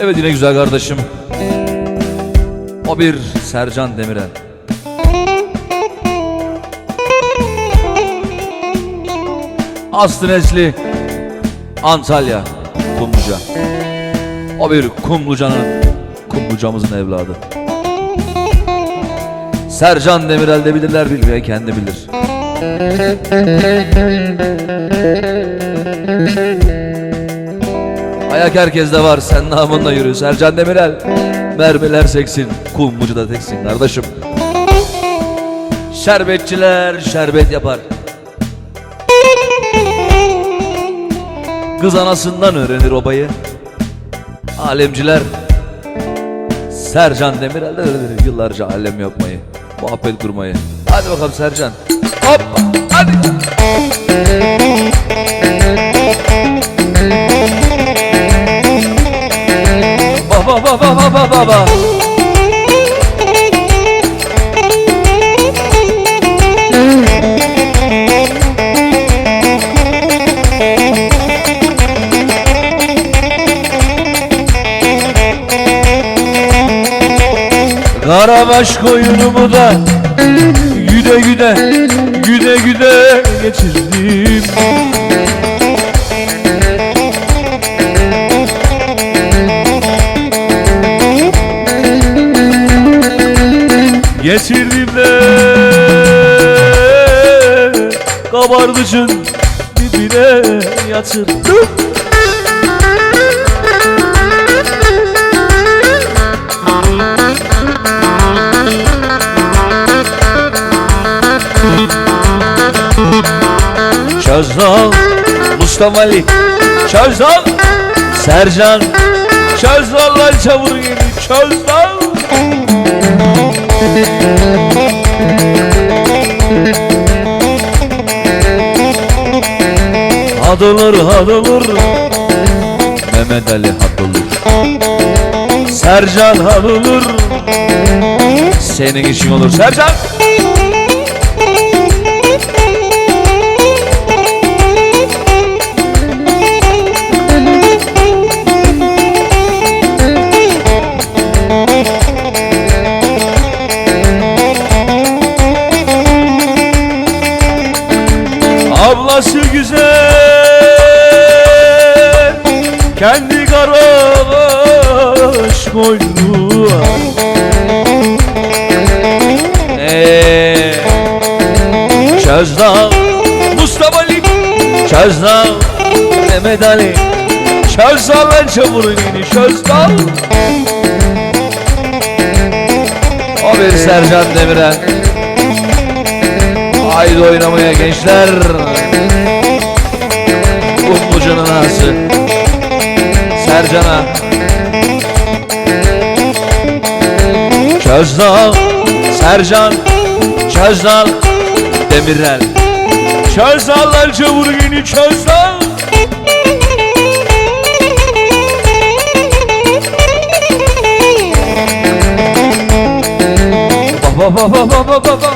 Evet yine güzel kardeşim. O bir Sercan Demirel. Aslı Nesli Antalya Kumluca. O bir Kumluca'nın Kumlucamızın evladı. Sercan Demirel de bilirler bilmeyen kendi bilir. Ayak herkeste var sen namınla yürü. Sercan Demirel Mermiler seksin kumbucu da teksin kardeşim. Şerbetçiler şerbet yapar. Kız anasından öğrenir obayı. Alemciler Sercan Demirel'den öğrenir. Yıllarca alem yapmayı Muhabbet kurmayı. Hadi bakalım Sercan. Hop hadi Karabaş koyunumu da Güde güde Güde güde geçirdim. Geçirdim de Kabardıcın dibine yatırdım Çözdal Mustafa Ali. Çözdal Sercan. Çözdal çavur gibi Çözdal. Had olur Mehmet Ali had Sercan had Senin işin olur. Sercan Ablası güzel Kendi karabaş koynu var Eee Çözdağ Mustafa Ali Çözdağ Mehmet Ali Çözdağ lan çamurun yeni Çözdağ bir Sercan Demirel Haydi oynamaya gençler. Kumlucanın ağası. Sercan'a. Çözdal Sercan Çözdal Demirel. Çözdallar çavur yeni Çözdal. Ba ba ba ba ba ba ba